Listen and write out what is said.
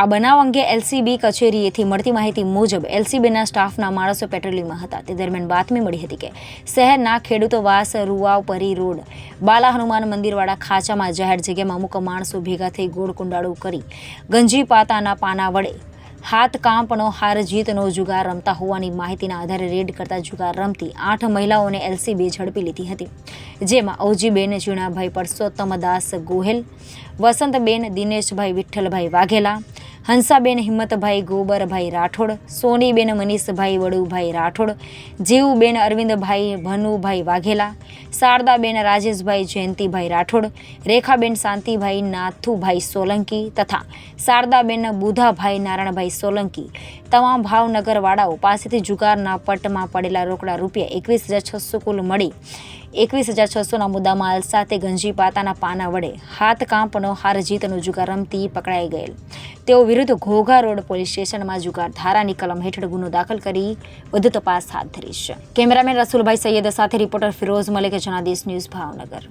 આ બનાવ અંગે એલસીબી કચેરીએથી મળતી માહિતી મુજબ એલસીબીના સ્ટાફના માણસો પેટ્રોલિંગમાં હતા. તે દરમિયાન બાતમી મળી હતી કે શહેરના ખેડૂતોવાસ રૂવાવપરી રોડ, બાલા હનુમાન મંદિરવાળા ખાંચામાં જાહેર જગ્યામાં અમુક માણસો ભેગા થઈ ગોળ કુંડાળું કરી ગંજી પાતાના પાના વડે હાથ કાંપનો, હાર જીતનો જુગાર રમતા હોવાની માહિતીના આધારે રેડ કરતા જુગાર રમતી આઠ મહિલાઓને એલસીબી ઝડપી લીધી હતી. જેમાં ઔજીબેન ઝીણાભાઈ પરસોત્તમદાસ ગોહેલ, વસંતબેન, દિનેશભાઈ વિઠ્ઠલભાઈ વાઘેલા હંસાબેન હિંમતભાઈ ગોબરભાઈ રાઠોડ, સોનીબેન મનીષભાઈ વડુભાઈ રાઠોડ, જીવુબેન અરવિંદભાઈ ભનુભાઈ વાઘેલા, શારદાબેન રાજેશભાઈ જયંતિભાઈ રાઠોડ, રેખાબેન શાંતિભાઈ નાથુભાઈ સોલંકી તથા શારદાબેન બુધાભાઈ નારાયણભાઈ સોલંકી. તમામ ભાવનગરવાળાઓ પાસેથી જુગારના પટમાં પડેલા રોકડા રૂપિયા એકવીસ હજાર છસો કુલ મળી. એકવીસ હજાર છસોના મુદ્દામાલ સાથે ગંજી પાતાના પાના વડે હાથ કાંપનો હાર જીતનો જુગાર રમતી પકડાઈ ગયેલ. તેઓ વિરુદ્ધ ઘોઘા રોડ પોલીસ સ્ટેશનમાં જુગાર ધારાની કલમ હેઠળ ગુનો દાખલ કરી વધુ તપાસ હાથ ધરી છે. કેમેરામેન રસુલભાઈ સૈયદ સાથે રિપોર્ટર ફિરોઝ મલિક જનાદેશ ન્યૂઝ ભાવનગર.